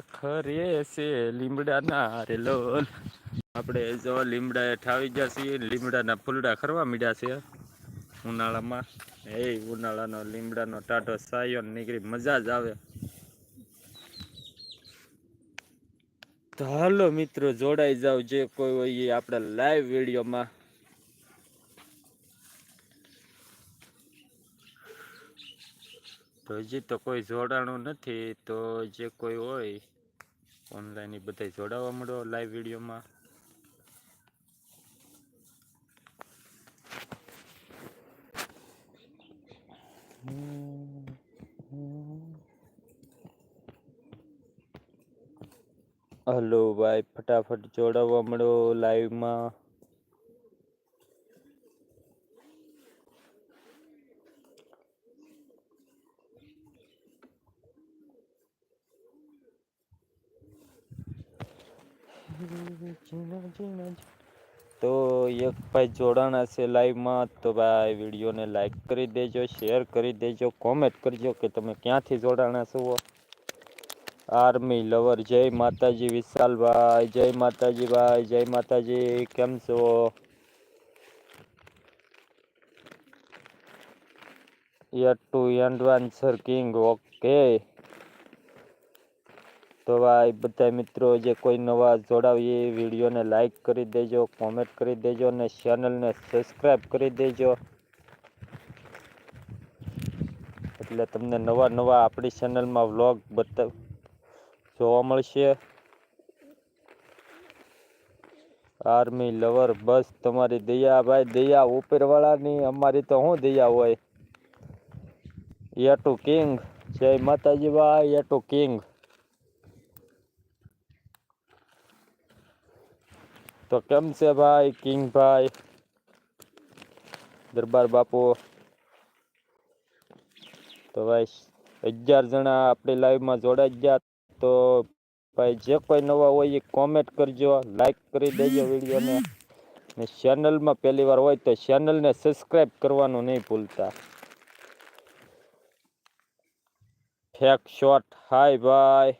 ખરે છે લીમડાના રે લોલ. આપણે જો લીમડા ઠાવી ગયા છીએ, લીમડાના ફૂલડા ખરવા મીડ્યા છે. ઉનાળામાં. એ ઉનાળાનો લીમડાનો ટાટો સાયો નીકળી મજા જ આવે. તો હાલો મિત્રો, જોડાઈ જાવ જે કોઈ હોય એ આપણા લાઈવ વિડીયોમાં. તો હજી તો કોઈ જોડાણું નથી, તો જે કોઈ હોય ઓનલાઈન એ બધા જોડાવા મળો લાઈવ વિડીયોમાં. હલો ભાઈ, ફટાફટ જોડાવા મળો લાઈવમાં તો એક ભાઈ જોડાણા છે લાઈવમાં તો ભાઈ વિડીયોને લાઈક કરી દેજો શેર કરી દેજો કોમેન્ટ કરજો કે તમે ક્યાંથી જોડાણા છો? આર્મી લવર જય માતાજી વિશાલભાઈ જય માતાજી ભાઈ, જય માતાજી, કેમ છો? યર ટુ એન્ડવાન્સર કિંગ ઓકે તો ભાઈ, બધા મિત્રો, જે કોઈ નવા જોડાવીએ વિડીયોને લાઈક કરી દેજો કોમેન્ટ કરી દેજો અને ચેનલને સબસ્ક્રાઈબ કરી દેજો. એટલે તમને નવા નવા આપણી ચેનલમાં વ્લોગ બતાવ જોવા મળશે. આર્મી લવર બસ તમારી દયા, ભાઈ, દયા ઉપરવાળાની, અમારી તો શું દયા હોય? યટુ કિંગ જય માતાજી, ભાઈ યટુ કિંગ તો કેમ છે ભાઈ? કિંગ ભાઈ. દરબાર બાપુ. તો ભાઈ, અગિયાર જણા આપણી લાઈવમાં જોડાઈ ગયા. તો ભાઈ, જે કોઈ નવા હોય એ કોમેન્ટ કરજો લાઈક કરી દેજો વિડીયોને. ને ચેનલમાં પહેલી વાર હોય તો ચેનલને સબસ્ક્રાઈબ કરવાનું નહીં ભૂલતા. ફેક શોટ હાય ભાઈ.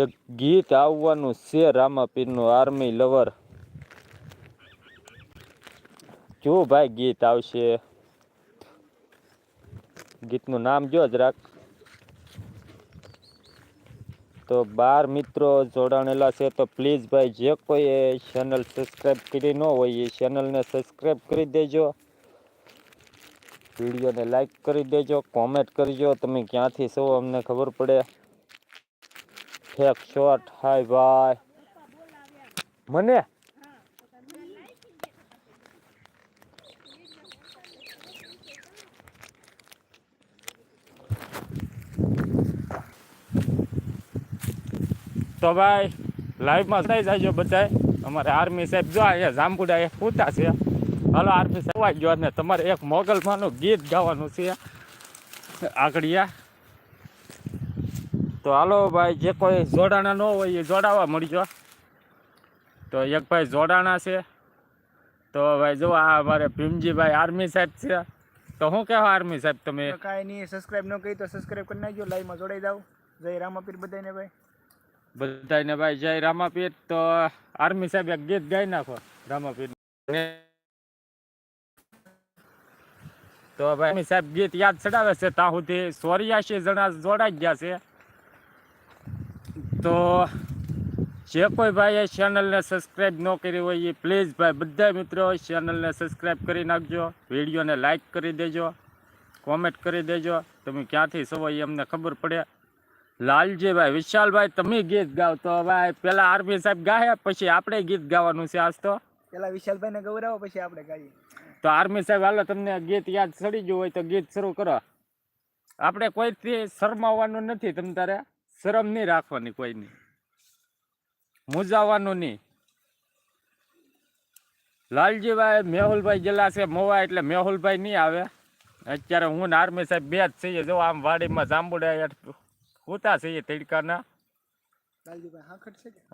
એક ગીત આવવાનું છે રામાપીરનું આર્મી લવર જો ભાઈ ગીત આવશે. ગીતનું નામ જો જરાક તો બાર મિત્રો જોડાણેલા છે, તો પ્લીઝ ભાઈ જે કોઈ એ ચેનલ સબસ્ક્રાઈબ કરી ન હોય, એ ચેનલને સબસ્ક્રાઈબ કરી દેજો. વિડીયોને લાઈક કરી દેજો કોમેન્ટ કરજો તમે ક્યાંથી છો અમને ખબર પડે. ફેક શોટ હાય ભાઈ મને તો ભાઈ લાઈવમાં થઈ જાય બધાય. અમારે આર્મી સાહેબ જો અહીંયા જાંબુડા એ પૂતા છે. હાલો આર્મી સાહેબ ગયો ને તમારે એક મોગલમાંનું ગીત ગાવાનું છે. આગળિયા તો હાલો ભાઈ જે કોઈ જોડાણા ન હોય એ જોડાવા મળજો. તો એક ભાઈ જોડાણા છે. તો ભાઈ જો આ અમારે ભીમજીભાઈ આર્મી સાહેબ છે. તો શું કહેવા આર્મી સાહેબ તમે? કાંઈ નહીં સબસ્ક્રાઇબ ન કહી તો સબસ્ક્રાઇબ કરી નાખજો લાઈવમાં જોડાઈ જાવ જય રામાપીર બધાને ભાઈ. બધાને ભાઈ જય રામાપીર. તો આર્મી સાહેબ એક ગીત ગાઈ નાખો રામાપીર. તો ભાઈ સાહેબ ગીત યાદ ચડાવે છે ત્યાં સુધી ચોર્યાસી જણા જોડાઈ ગયા છે. તો જે કોઈ ભાઈએ ચેનલને સબસ્ક્રાઈબ ન કરી હોય એ પ્લીઝ ભાઈ બધા મિત્રો ચેનલને સબસ્ક્રાઈબ કરી નાખજો વિડીયોને લાઇક કરી દેજો કોમેન્ટ કરી દેજો. તમે ક્યાંથી સવો એ અમને ખબર પડે. લાલજીભાઈ વિશાલભાઈ તમે ગીત ગાવ તો ભાઈ પેલા આર્મી સાહેબ ગાય પછી આપણે ગીત ગાવાનું છે આજ તો. પેલા વિશાલભાઈને ગૌરાવો પછી આપણે ગાઈએ. તો આર્મી સાહેબ હાલો તમને ગીત યાદ સડી ગયું હોય તો ગીત શરૂ કરો. આપણે કોઈથી શરમાવવાનું નથી તમ તારે. શરમ નહીં રાખવાની કોઈની. મૂંઝાવાનું નહીં. લાલજીભાઈ મેહુલભાઈ જલા છે મોવા એટલે મેહુલભાઈ નહીં આવે. અત્યારે હું ને આર્મી સાહેબ બે જ છીએ. જો આમ વાડીમાં જાંબુડા હોતા છીએ તડકાના.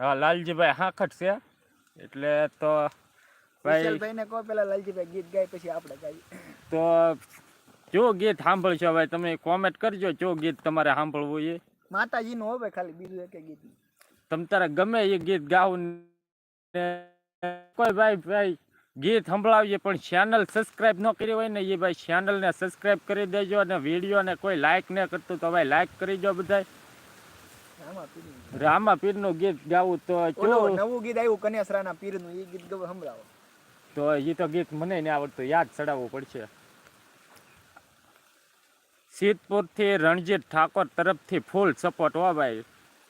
હા લાલજીભાઈ હાંખટ છે. એટલે તો ભાઈ કહો પેલા લાલજીભાઈ ગીત ગાય પછી આપણે ગાઈએ. તો જો ગીત સાંભળશો ભાઈ તમે કોમેન્ટ કરજો જો ગીત તમારે સાંભળવું એ. માતાજીનું હોય ખાલી બીજું એક ગીત તમ તારે ગમે એ ગીત ગાવું કોઈ ભાઈ ભાઈ ગીત સંભળાવીએ પણ ચેનલ સબસ્ક્રાઇબ ન કરી હોય ને એ ભાઈ ચેનલને સબસ્ક્રાઇબ કરી દેજો અને વિડીયોને કોઈ લાઈક ન કરતું તો ભાઈ લાઈક કરી દો બધા રામા પીરનું ગીત ગાવું તો નવું ગીત આવ્યું કન્યાસરાના પીરનું એ ગીત સંભળાવો. તો એ તો ગીત મને નહીં આવડતું યાદ ચડાવવું પડશે. સિદ્ધપુરથી રણજીત ઠાકોર તરફથી ફૂલ સપોર્ટ હો ભાઈ.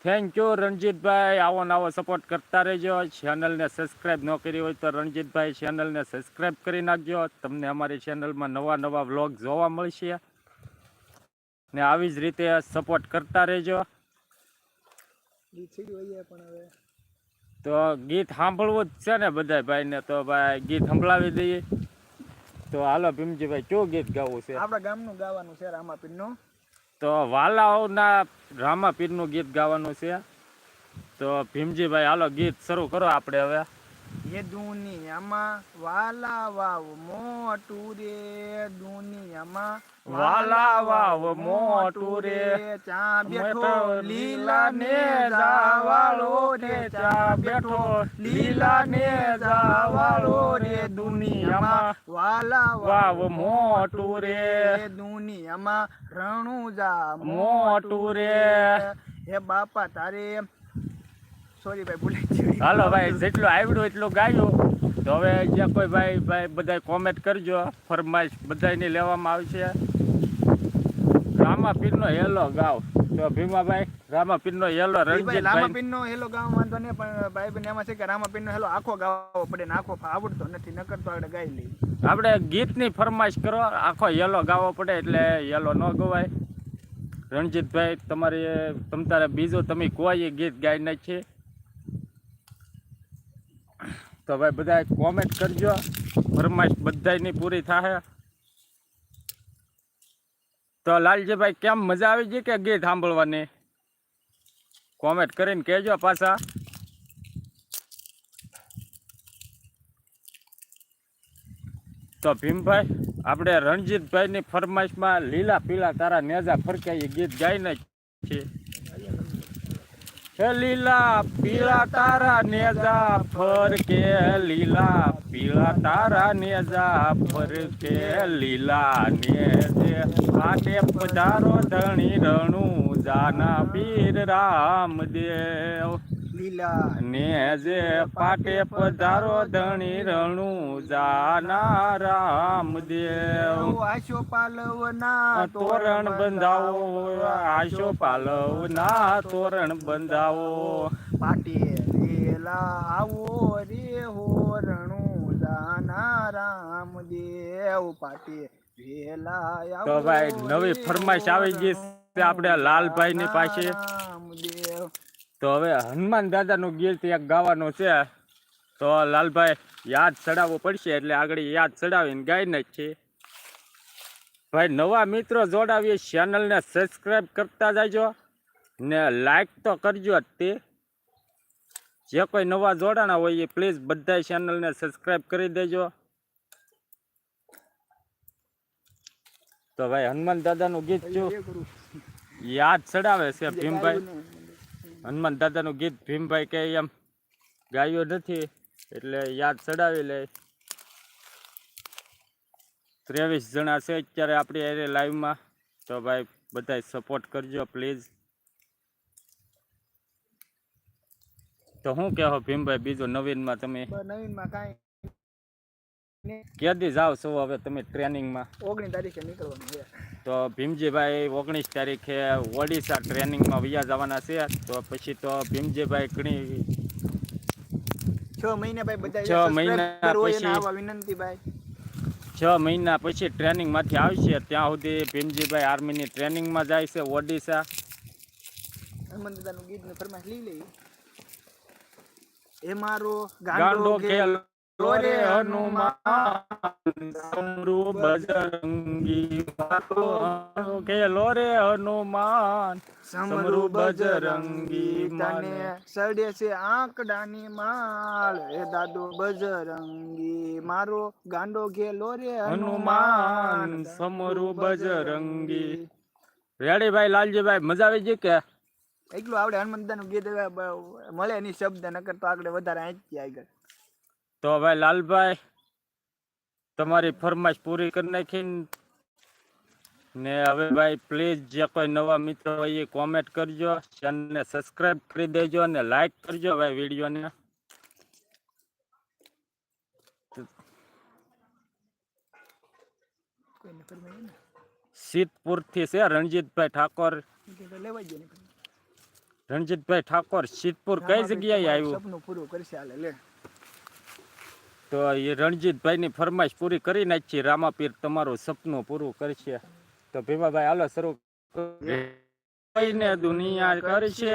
થેન્ક યુ રણજીતભાઈ. આવો આવો સપોર્ટ કરતા રહેજો. ચેનલને સબસ્ક્રાઈબ ન કરી હોય તો રણજીતભાઈ ચેનલને સબસ્ક્રાઈબ કરી નાખજો. તમને અમારી ચેનલમાં નવા નવા વ્લોગ જોવા મળશે. ને આવી જ રીતે સપોર્ટ કરતા રહેજો. તો ગીત સાંભળવું જ છે ને બધા ભાઈને. તો ભાઈ ગીત સંભળાવી દઈએ. તો હાલો ભીમજીભાઈ કયું ગીત ગાવું છે? આપણા ગામનું ગાવાનું છે રામાપીરનું. તો વાલાઓના રામાપીરનું ગીત ગાવાનું છે. તો ભીમજીભાઈ હાલો ગીત શરૂ કરો આપણે હવે. એ દુનિયામાં વાલા વાવ મોટું રે દુનિયામાં વાલા વાવ મોટું રે, ચા બેઠો લીલા ને જાવાળો રે ચા બેઠો લીલા ને જાવાળો રે દુનિયામાં વાલા વાવ મોટું રે રે દુનિયામાં રણુજા મોટું રે હે બાપા તારે સોરી ભાઈ ભૂલી હાલો ભાઈ જેટલું આવડ્યું એટલું ગાયું તો હવે જ્યાં કોઈ ભાઈ ભાઈ બધા કોમેન્ટ કરજો. ફરમાઈશ બધાને લેવામાં આવશે. રામાપીરનો હેલો ગાવ. તો ભીમાભાઈ રામાપીરનો હેલો રણજીત રામા પીરનો હેલો ગાવ વાંધો નહીં પણ ભાઈ બને એમાં છે કે રામાપીરનો હેલો આખો ગાવો પડે ને આખો આવડતો નથી નકર તો આપણે ગાઈ લઈએ. આપણે ગીતની ફરમાઈશ કરો આખો હેલો ગાવો પડે એટલે હેલો ન ગવાય. રણજીતભાઈ તમારી તમ તારે બીજો તમે કોઈ ગીત ગાઈ નાખીએ? તો ભાઈ બધા કોમેન્ટ કરજો. ફરમાઈશ બધાની પૂરી થાય તો લાલજીભાઈ, કેમ મજા આવી ગઈ કે ગીત સાંભળવાની? કોમેન્ટ કરીને કહેજો પાછા. તો ભીમભાઈ, આપણે રણજીતભાઈની ફરમાઈશમાં લીલા પીલા તારા નેજા ફરકાઈ ગીત ગાઈને છે હે લીલા પીળા તારા નેજા ફરકે લીલા પીળા તારા નેજા ફરકે લીલા નેજે. પાટે પધારો ધણી રણું, જાના પીર રામદેવ. લીલા નેજે પાટે પધારો ધણી રણું જાના રામદેવ. આશો પાલવના તોરણ બંધાવો આશો પાલવ ના તોરણ બંધાવો. પાટે વેલા આવો રે હોરણું જાના રામદેવ. પાટે તો ભાઈ નવી ફરમાઈશ આવી ગઈ છે આપણે લાલભાઈની પાસે. રામદેવ તો હવે હનુમાન દાદાનું ગીત એક ગાવાનું છે. તો લાલભાઈ યાદ ચડાવવું પડશે એટલે આગળ યાદ ચડાવીને ગાઈને જ છે ભાઈ નવા મિત્રો જોડાવીએ ચેનલને સબસ્ક્રાઈબ કરતા જાજો ને લાઈક તો કરજો જ તે. જે કોઈ નવા જોડાણા હોય એ પ્લીઝ બધા ચેનલને સબસ્ક્રાઈબ કરી દેજો. તો ભાઈ હનુમાન દાદાનું ગીત જો યાદ ચડાવે છે ભીમભાઈ. હનુમાન દાદાનું ગીત ભીમભાઈ કે એમ ગાયું નથી એટલે યાદ ચડાવી લે. ત્રેવીસ જણા છે અત્યારે આપણી અરે લાઈવમાં. તો ભાઈ બધા સપોર્ટ કરજો પ્લીઝ તો શું કહો ભીમભાઈ, બીજું નવીનમાં તમે? નવીનમાં કાંઈ ક્યાંથી જાવ છો હવે તમે ટ્રેનિંગમાં. ઓગણીસ તારીખે નીકળવાનું છે. તો ભીમજીભાઈ ઓગણીસ તારીખે ઓડિશા ટ્રેનિંગમાં વયા જવાના છે. તો પછી તો ભીમજીભાઈ ઘણી છ મહિને ભાઈ બધા છ મહિના પછી- વિનંતી છ મહિના પછી ટ્રેનિંગમાંથી આવશે. ત્યાં સુધી ભીમજીભાઈ આર્મીની ટ્રેનિંગમાં જાય છે ઓડિશા. હનુમાન દાદાનું ફરમાશ લઈ લઈ એ મારો ગાંડો ખેલ રે હનુમાન સમરુ બજરંગી કે લોરે હનુમાન સમરૂ બજરંગી તને સડે છે આંકડાની માળ. હે દાદો બજરંગી મારો ગાંડો ઘે લોરે હનુમાન સમરૂ બજરંગી. રેડી ભાઈ લાલજીભાઈ મજા આવી ગઈ કે? એટલું આવડે હનુમંતનું ગીત મળે એની શબ્દ નકર તો આગળ વધારે આંચી આગળ. તો ભાઈ લાલભાઈ તમારી ફરમાઈશ પૂરી કરી નાખી ને હવે ભાઈ પ્લીઝ જે કોઈ નવા મિત્રો હોય એ કોમેન્ટ કરજો. ચેનલને સબસ્ક્રાઇબ કરી દેજો અને લાઈક કરજો ભાઈ વિડીયોને. કોઈને ફરમાય ને? સિદ્ધપુરથી છે રણજીતભાઈ ઠાકોર. ઈ કે તો લેવાઈ જાય ને રણજીતભાઈ ઠાકોર સિદ્ધપુર કઈ જગ્યાએ આવ્યું? સપનું પૂરું કરશે હાલે લે. તો એ રણજીતભાઈની ફરમાઈશ પૂરી કરી નાખી. રામાપીર તમારું સપનું પૂરું કરશે. તો ભીમાભાઈ હાલો શરૂ દુનિયા કરશે.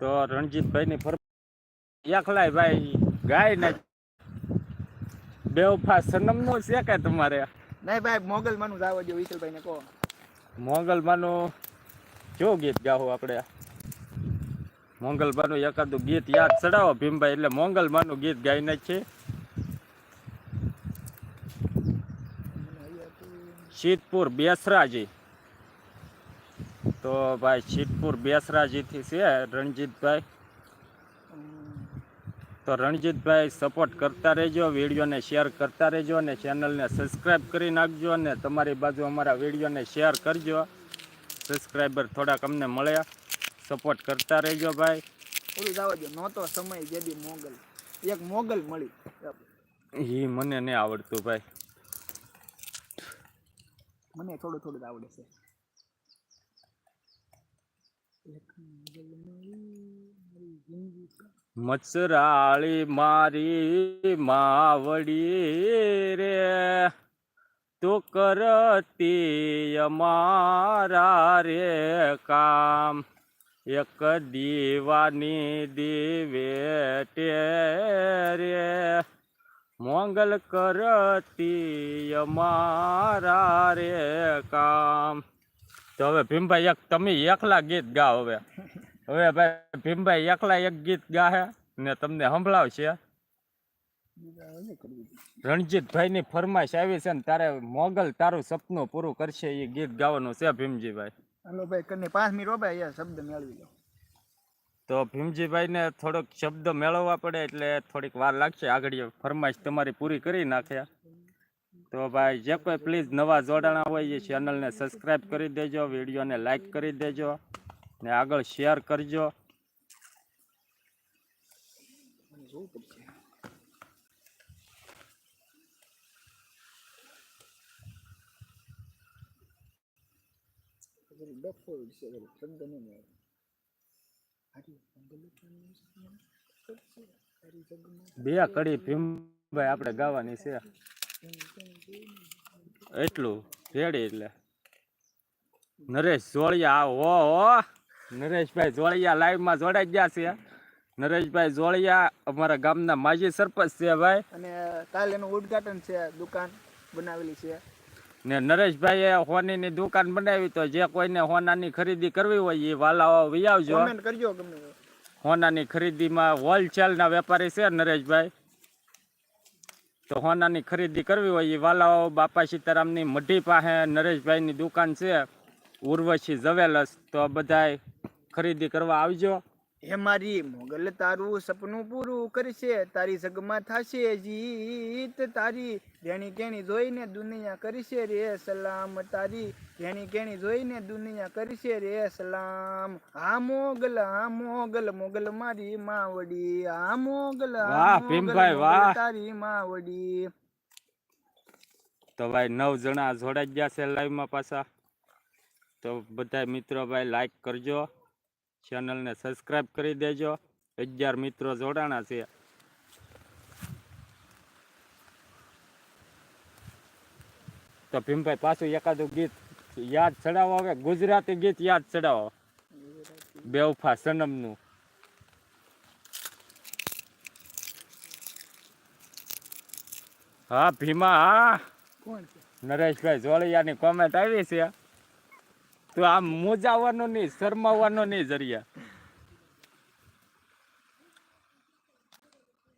તો રણજીતભાઈની ની એકલાય ભાઈ ગાય ના બેવફા સનમનું છે કે તમારે? નહીં ભાઈ મોગલ માનું જાવ જો વિશલભાઈ ને કહો. મોંગલમાનું જો ગીત ગાહો આપણે. મોંગલમાનું એકાદું ગીત યાદ ચડાવો ભીમભાઈ, એટલે મોંગલબાનું ગીત ગાઈ નાખીએ. શીતપુર બેસરાજી. તો ભાઈ શીતપુર બેસરાજીથી છે રણજીતભાઈ. તો રણજીતભાઈ સપોર્ટ કરતા રહેજો, વિડીયોને શેર કરતા રહેજો અને ચેનલને સબસ્ક્રાઈબ કરી નાખજો અને તમારી બાજુ અમારા વિડીયોને શેર કરજો. સબસ્ક્રાઈબર થોડાક અમને મળ્યા. સપોર્ટ કરતા રહેજો ભાઈ. ઓલું જાવ જો નહોતો સમય જેદી મોગલ. એક મોગલ મળી. એ મને નહીં આવડતું ભાઈ. મને થોડું થોડું આવડે છે. મચરાળી મારી માવડી રે. તો કરતી અમારા રે કામ. એક દીવાની દીવે રે મોંગલ કરતી અમારા રે કામ. તો હવે ભીમભાઈ એક, તમે એકલા ગીત ગાઓ હવે. હવે ભાઈ ભીમભાઈ એકલા એક ગીત ગાહે ને તમને સંભળાવશે. રણજીતભાઈ ની ફરમાઈશ આવી છે ને તારે મોગલ તારું સપનું પૂરું કરશે એ ગીત ગાવાનું છે ભીમજીભાઈ. હાલો ભાઈ કરીને પાંચ મિનિટ ભાઈ યાર શબ્દ મેળવી લો. તો ભીમજીભાઈને થોડોક શબ્દ મેળવવા પડે એટલે થોડીક વાર લાગશે. આગળ ફરમાઈશ તમારી પૂરી કરી નાખ્યા તો ભાઈ, જે કોઈ પ્લીઝ નવા જોડાણા હોય એ ચેનલને સબસ્ક્રાઈબ કરી દેજો વિડીયોને લાઈક કરી દેજો, ને આગળ શેર કરજો. મંગલ પાણી સપના કરશે તારી જગમાં બે કડી ભીમભાઈ આપણે ગાવાની છે. એટલું રેડી એટલે. નરેશ જોડિયા ઓ હો. નરેશભાઈ જોડિયા લાઈવમાં જોડાઈ ગયા છે. નરેશભાઈ જોડિયા અમારા ગામના માજી સરપંચ છે ભાઈ. અને કાલે એનું ઉદ્ઘાટન છે દુકાન બનાવેલી છે. ને નરેશભાઈએ હોનીની દુકાન બનાવી તો જે કોઈને હોનાની ખરીદી કરવી હોય એ વાલાઓ વી આવજો કરજો. હોનાની ખરીદીમાં હોલસેલના વેપારી છે નરેશભાઈ. તો હોનાની ખરીદી કરવી હોય એ વાલાઓ બાપા સીતારામની મઢી પાસે નરેશભાઈની દુકાન છે. ઉર્વશી જવેલસ તો બધાય ખરીદી કરવા આવજો. હે મારી મોગલ તારું સપનું પૂરું કરશે તારી સગમાં થશે જીત તારી ઘેણી કેણી જોઈને દુનિયા કરશે રે સલામ તારી ઘેણી કેણી જોઈને દુનિયા કરશે રે સલામ. આ મોગલ આ મોગલ મોગલ મારી માવડી આ મોગલ. તારી માવડી. તો ભાઈ નવ જણા જોડાઈ ગયા છે લાઈવમાં પાછા. તો બધા મિત્રો ભાઈ લાઈક કરજો. ચેનલને સબસ્ક્રાઈબ કરી દેજો. અગિયાર મિત્રો જોડાણા છે. તો ભીમભાઈ પાછું એકાદું ગીત યાદ ચડાવો હવે. ગુજરાતી ગીત યાદ ચડાવો. બેવફા સનમનું. હા ભીમા. હા નરેશભાઈ જોળિયાની કોમેન્ટ આવી છે. તો આ મોજાવાનો નહીં શરમાવાનો નહીં જરિયા.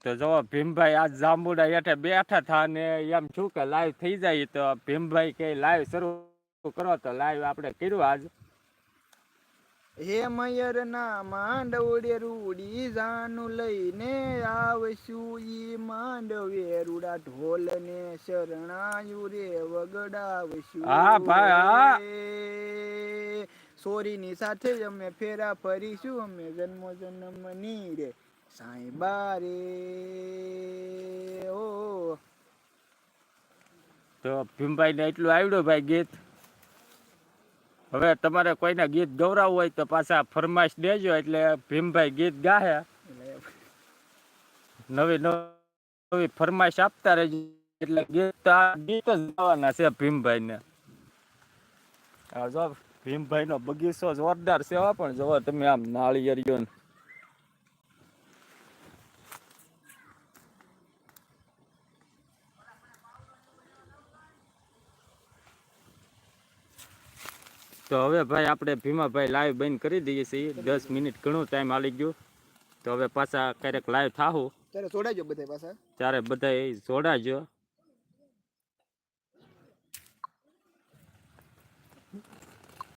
તો જો ભીમભાઈ આ જાંબુડા હેઠે બેઠા થા ને એમ છું કે લાઈવ થઈ જાય તો ભીમભાઈ કે લાઈવ શરૂ કરો તો લાઈવ આપણે કર્યું આજ. હે મયર ના માંડવડે રૂડી જાનું લઈને આવશું ઈ માંડવે રૂડા ઢોલ ને શરણાયું રે વગડાવશું હા ભાઈ, હા. સોરીની સાથે જ અમે ફેરા ફરીશું, અમે જન્મો જન્મની રે સાંઈબા રે ઓ. તો ભીમભાઈને એટલું આવડ્યું ભાઈ ગીત. હવે તમારે કોઈને ગીત ગૌરાવવું હોય તો પાછા ફરમાઈશ દેજો, એટલે ભીમભાઈ ગીત ગાહે. નવી નવી ફરમાઈશ આપતા રહેજો, એટલે ગીત ગીત જ ગાવાના છે ભીમભાઈને. જો ભીમભાઈનો બગીચો જોરદાર છે પણ જોવો તમે આમ નાળિયેરીઓ ને. તો હવે ભાઈ આપણે ભીમાભાઈ લાઈવ બંધ કરી દઈએ છીએ. દસ મિનિટ ઘણો ટાઈમ આલી ગયો. તો હવે પાછા ક્યારેક લાઈવ થાહું. ત્યારે જોડાજો બધા પાછા. ત્યારે બધા જોડાજો